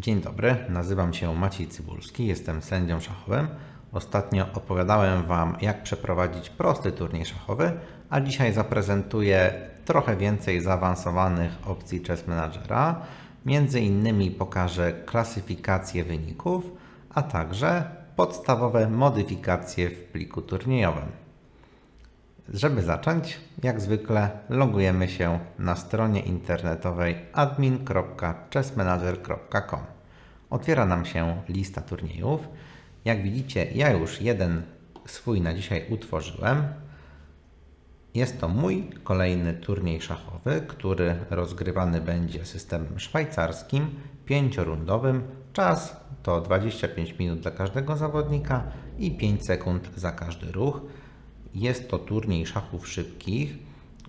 Dzień dobry, nazywam się Maciej Cybulski, jestem sędzią szachowym. Ostatnio opowiadałem Wam, jak przeprowadzić prosty turniej szachowy, a dzisiaj zaprezentuję trochę więcej zaawansowanych opcji Chess Managera. Między innymi pokażę klasyfikację wyników, a także podstawowe modyfikacje w pliku turniejowym. Żeby zacząć, jak zwykle logujemy się na stronie internetowej admin.chessmanager.com. Otwiera nam się lista turniejów. Jak widzicie, ja już jeden swój na dzisiaj utworzyłem. Jest to mój kolejny turniej szachowy, który rozgrywany będzie systemem szwajcarskim, pięciorundowym. Czas to 25 minut dla każdego zawodnika i 5 sekund za każdy ruch. Jest to turniej szachów szybkich,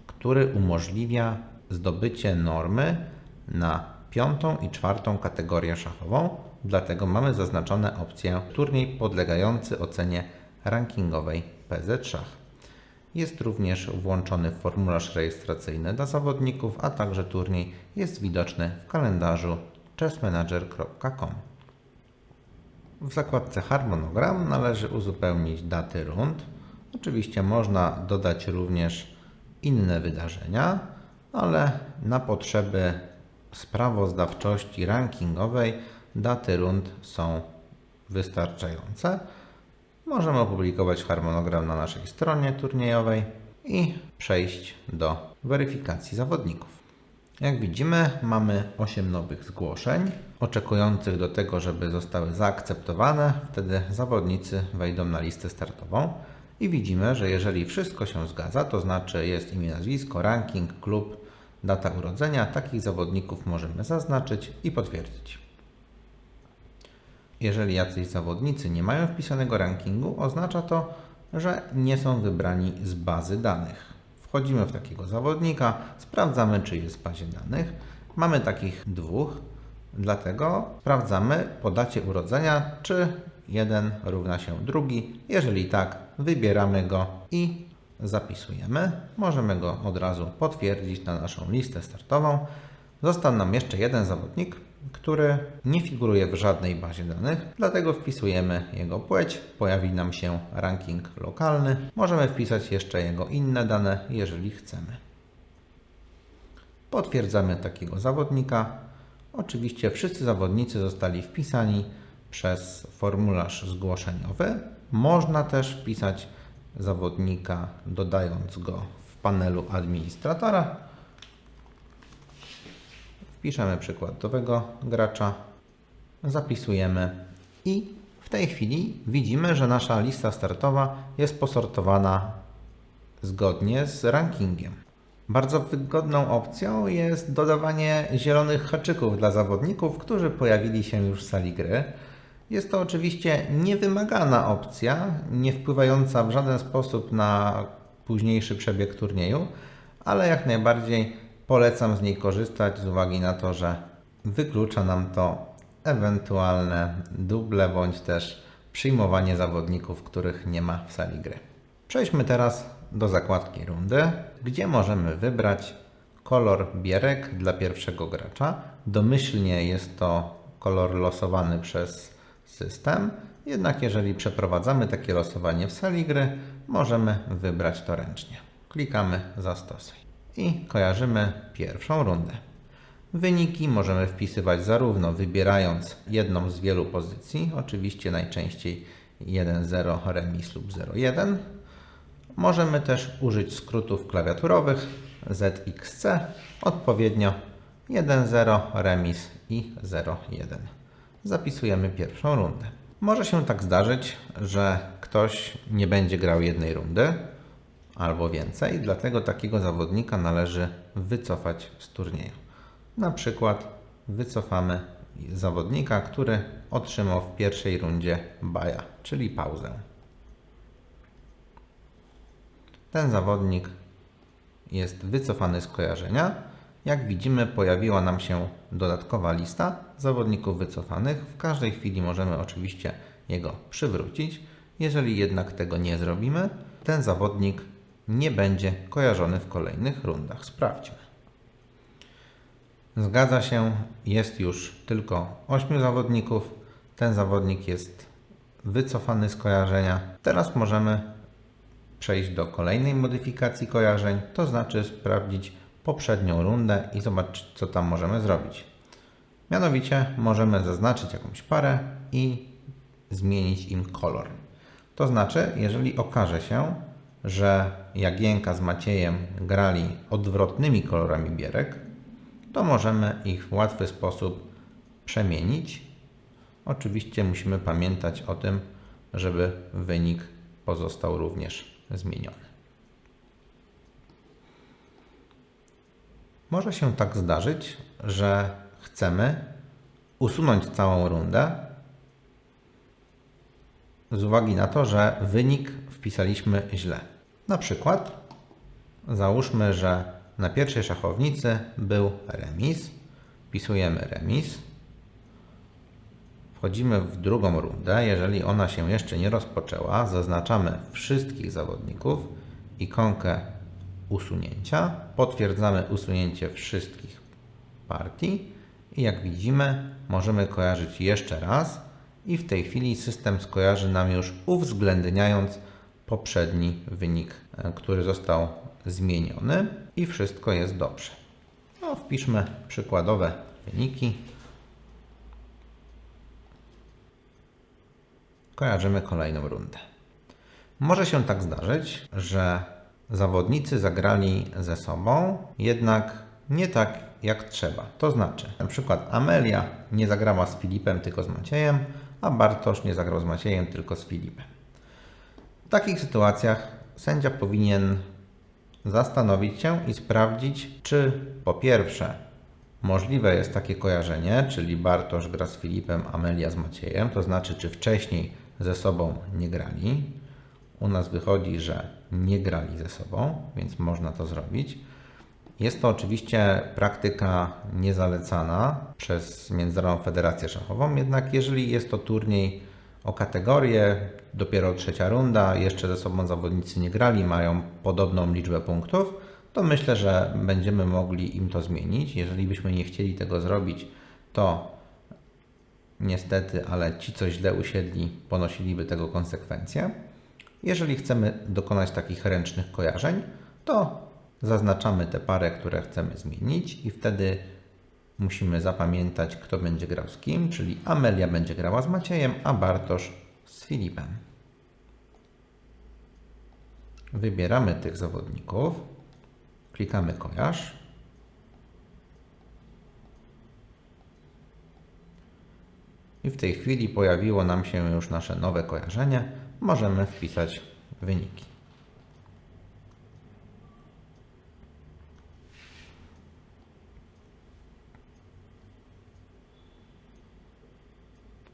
który umożliwia zdobycie normy na piątą i czwartą kategorię szachową, dlatego mamy zaznaczone opcję turniej podlegający ocenie rankingowej PZ Szach. Jest również włączony formularz rejestracyjny dla zawodników, a także turniej jest widoczny w kalendarzu chessmanager.com. W zakładce harmonogram należy uzupełnić daty rund. Oczywiście można dodać również inne wydarzenia, ale na potrzeby sprawozdawczości rankingowej daty rund są wystarczające. Możemy opublikować harmonogram na naszej stronie turniejowej i przejść do weryfikacji zawodników. Jak widzimy, mamy 8 nowych zgłoszeń oczekujących do tego, żeby zostały zaakceptowane. Wtedy zawodnicy wejdą na listę startową i widzimy, że jeżeli wszystko się zgadza, to znaczy jest imię, nazwisko, ranking, klub, data urodzenia, takich zawodników możemy zaznaczyć i potwierdzić. Jeżeli jacyś zawodnicy nie mają wpisanego rankingu, oznacza to, że nie są wybrani z bazy danych. Wchodzimy w takiego zawodnika, sprawdzamy, czy jest w bazie danych. Mamy takich dwóch, dlatego sprawdzamy po dacie urodzenia, czy jeden równa się drugi. Jeżeli tak, wybieramy go i zapisujemy. Możemy go od razu potwierdzić na naszą listę startową. Został nam jeszcze jeden zawodnik, który nie figuruje w żadnej bazie danych, dlatego wpisujemy jego płeć, pojawi nam się ranking lokalny. Możemy wpisać jeszcze jego inne dane, jeżeli chcemy. Potwierdzamy takiego zawodnika. Oczywiście wszyscy zawodnicy zostali wpisani przez formularz zgłoszeniowy. Można też wpisać zawodnika dodając go w panelu administratora. Wpiszemy przykładowego gracza, zapisujemy i w tej chwili widzimy, że nasza lista startowa jest posortowana zgodnie z rankingiem. Bardzo wygodną opcją jest dodawanie zielonych haczyków dla zawodników, którzy pojawili się już w sali gry. Jest to oczywiście niewymagana opcja, nie wpływająca w żaden sposób na późniejszy przebieg turnieju, ale jak najbardziej polecam z niej korzystać z uwagi na to, że wyklucza nam to ewentualne duble bądź też przyjmowanie zawodników, których nie ma w sali gry. Przejdźmy teraz do zakładki rundy, gdzie możemy wybrać kolor bierek dla pierwszego gracza. Domyślnie jest to kolor losowany przez system, jednak jeżeli przeprowadzamy takie losowanie w sali gry, możemy wybrać to ręcznie. Klikamy zastosuj i kojarzymy pierwszą rundę. Wyniki możemy wpisywać zarówno wybierając jedną z wielu pozycji, oczywiście najczęściej 1-0 remis lub 0-1. Możemy też użyć skrótów klawiaturowych ZXC, odpowiednio 1-0 remis i 0-1. Zapisujemy pierwszą rundę. Może się tak zdarzyć, że ktoś nie będzie grał jednej rundy albo więcej, dlatego takiego zawodnika należy wycofać z turnieju. Na przykład wycofamy zawodnika, który otrzymał w pierwszej rundzie baja, czyli pauzę. Ten zawodnik jest wycofany z kojarzenia. Jak widzimy, pojawiła nam się dodatkowa lista zawodników wycofanych. W każdej chwili możemy oczywiście jego przywrócić. Jeżeli jednak tego nie zrobimy, ten zawodnik nie będzie kojarzony w kolejnych rundach. Sprawdźmy. Zgadza się, jest już tylko 8 zawodników. Ten zawodnik jest wycofany z kojarzenia. Teraz możemy przejść do kolejnej modyfikacji kojarzeń, to znaczy sprawdzić poprzednią rundę i zobaczyć, co tam możemy zrobić. Mianowicie możemy zaznaczyć jakąś parę i zmienić im kolor. To znaczy, jeżeli okaże się, że Jagienka z Maciejem grali odwrotnymi kolorami bierek, to możemy ich w łatwy sposób przemienić. Oczywiście musimy pamiętać o tym, żeby wynik pozostał również zmieniony. Może się tak zdarzyć, że chcemy usunąć całą rundę z uwagi na to, że wynik wpisaliśmy źle. Na przykład załóżmy, że na pierwszej szachownicy był remis. Wpisujemy remis. Wchodzimy w drugą rundę. Jeżeli ona się jeszcze nie rozpoczęła, zaznaczamy wszystkich zawodników, ikonkę usunięcia. Potwierdzamy usunięcie wszystkich partii i jak widzimy, możemy kojarzyć jeszcze raz i w tej chwili system skojarzy nam już uwzględniając poprzedni wynik, e, który został zmieniony i wszystko jest dobrze. No, wpiszmy przykładowe wyniki. Kojarzymy kolejną rundę. Może się tak zdarzyć, że zawodnicy zagrali ze sobą, jednak nie tak jak trzeba. To znaczy, na przykład Amelia nie zagrała z Filipem, tylko z Maciejem, a Bartosz nie zagrał z Maciejem, tylko z Filipem. W takich sytuacjach sędzia powinien zastanowić się i sprawdzić, czy po pierwsze możliwe jest takie kojarzenie, czyli Bartosz gra z Filipem, Amelia z Maciejem, to znaczy, czy wcześniej ze sobą nie grali. U nas wychodzi, że nie grali ze sobą, więc można to zrobić. Jest to oczywiście praktyka niezalecana przez Międzynarodową Federację Szachową, jednak jeżeli jest to turniej o kategorię, dopiero trzecia runda, jeszcze ze sobą zawodnicy nie grali, mają podobną liczbę punktów, to myślę, że będziemy mogli im to zmienić. Jeżeli byśmy nie chcieli tego zrobić, to niestety, ale ci, co źle usiedli, ponosiliby tego konsekwencje. Jeżeli chcemy dokonać takich ręcznych kojarzeń, to zaznaczamy te parę, które chcemy zmienić i wtedy musimy zapamiętać, kto będzie grał z kim, czyli Amelia będzie grała z Maciejem, a Bartosz z Filipem. Wybieramy tych zawodników, klikamy kojarz. I w tej chwili pojawiło nam się już nasze nowe kojarzenie. Możemy wpisać wyniki.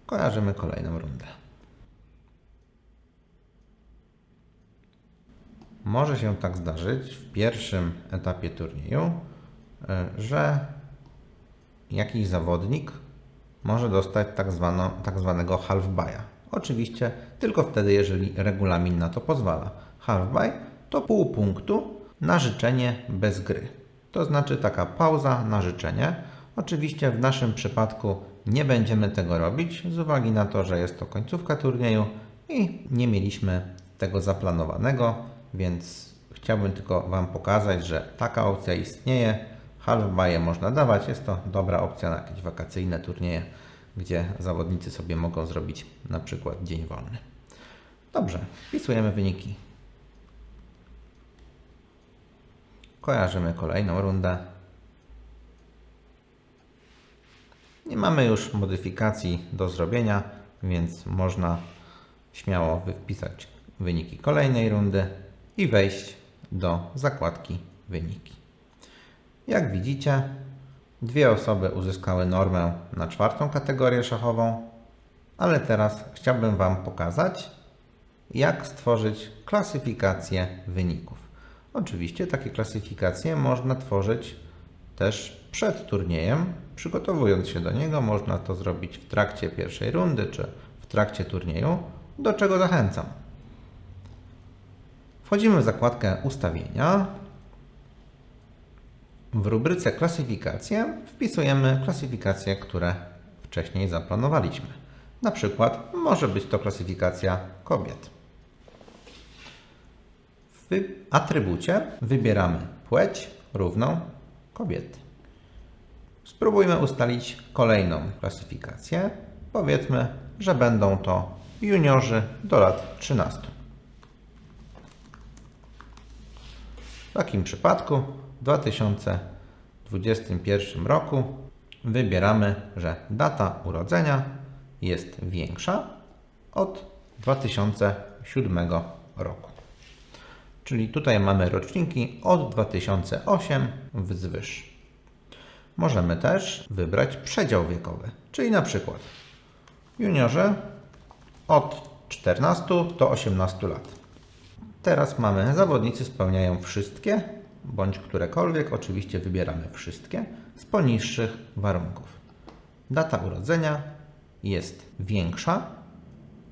kojarzymy kolejną rundę. Może się tak zdarzyć w pierwszym etapie turnieju, e, że jakiś zawodnik może dostać tak, tak zwanego half buya. Oczywiście tylko wtedy, jeżeli regulamin na to pozwala. Half buy to pół punktu na życzenie bez gry. To znaczy taka pauza na życzenie. Oczywiście w naszym przypadku nie będziemy tego robić z uwagi na to, że jest to końcówka turnieju i nie mieliśmy tego zaplanowanego, więc chciałbym tylko Wam pokazać, że taka opcja istnieje. Half buy można dawać, jest to dobra opcja na jakieś wakacyjne turnieje, gdzie zawodnicy sobie mogą zrobić na przykład dzień wolny. Dobrze, wpisujemy wyniki. Kojarzymy kolejną rundę. Nie mamy już modyfikacji do zrobienia, więc można śmiało wpisać wyniki kolejnej rundy i wejść do zakładki wyniki. Jak widzicie, dwie osoby uzyskały normę na czwartą kategorię szachową, ale teraz chciałbym Wam pokazać, jak stworzyć klasyfikację wyników. Oczywiście takie klasyfikacje można tworzyć też przed turniejem, przygotowując się do niego. Można to zrobić w trakcie pierwszej rundy czy w trakcie turnieju, do czego zachęcam. Wchodzimy w zakładkę ustawienia. W rubryce klasyfikacje wpisujemy klasyfikacje, które wcześniej zaplanowaliśmy. Na przykład może być to klasyfikacja kobiet. W atrybucie wybieramy płeć równą kobiety. Spróbujmy ustalić kolejną klasyfikację. Powiedzmy, że będą to juniorzy do lat 13. W takim przypadku 2021 roku wybieramy, że data urodzenia jest większa od 2007 roku. Czyli tutaj mamy roczniki od 2008 wzwyż. Możemy też wybrać przedział wiekowy, czyli na przykład juniorzy od 14 do 18 lat. Teraz mamy zawodnicy spełniają wszystkie bądź którekolwiek, oczywiście wybieramy wszystkie z poniższych warunków. Data urodzenia jest większa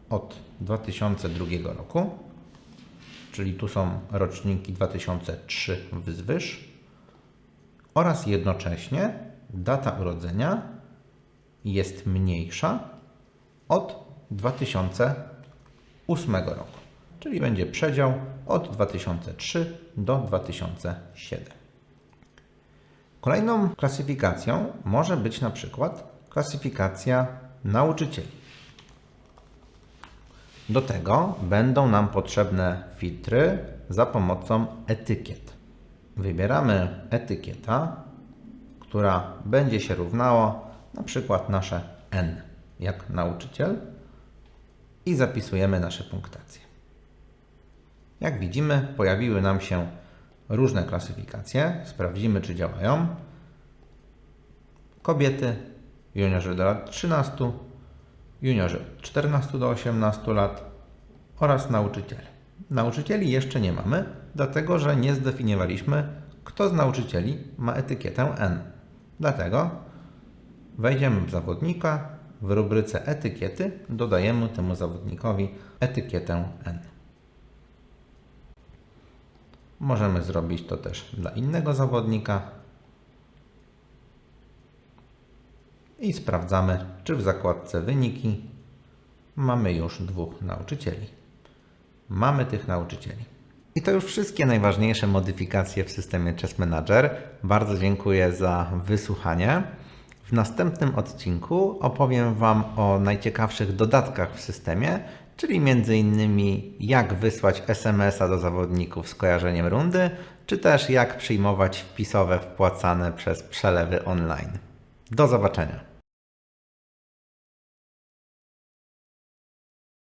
od 2002 roku, czyli tu są roczniki 2003 wzwyż oraz jednocześnie data urodzenia jest mniejsza od 2008 roku, czyli będzie przedział od 2003 do 2007. Kolejną klasyfikacją może być na przykład klasyfikacja nauczycieli. Do tego będą nam potrzebne filtry za pomocą etykiet. Wybieramy etykieta, która będzie się równała na przykład nasze N jak nauczyciel i zapisujemy nasze punktacje. Jak widzimy, pojawiły nam się różne klasyfikacje. Sprawdzimy, czy działają. Kobiety, juniorzy do lat 13, juniorzy od 14 do 18 lat oraz nauczyciele. Nauczycieli jeszcze nie mamy, dlatego że nie zdefiniowaliśmy, kto z nauczycieli ma etykietę N. Dlatego wejdziemy w zawodnika, w rubryce etykiety dodajemy temu zawodnikowi etykietę N. Możemy zrobić to też dla innego zawodnika. I sprawdzamy, czy w zakładce wyniki mamy już dwóch nauczycieli. Mamy tych nauczycieli. I to już wszystkie najważniejsze modyfikacje w systemie Chess Manager. Bardzo dziękuję za wysłuchanie. W następnym odcinku opowiem Wam o najciekawszych dodatkach w systemie, czyli m.in. jak wysłać SMS-a do zawodników z kojarzeniem rundy, czy też jak przyjmować wpisowe wpłacane przez przelewy online. Do zobaczenia.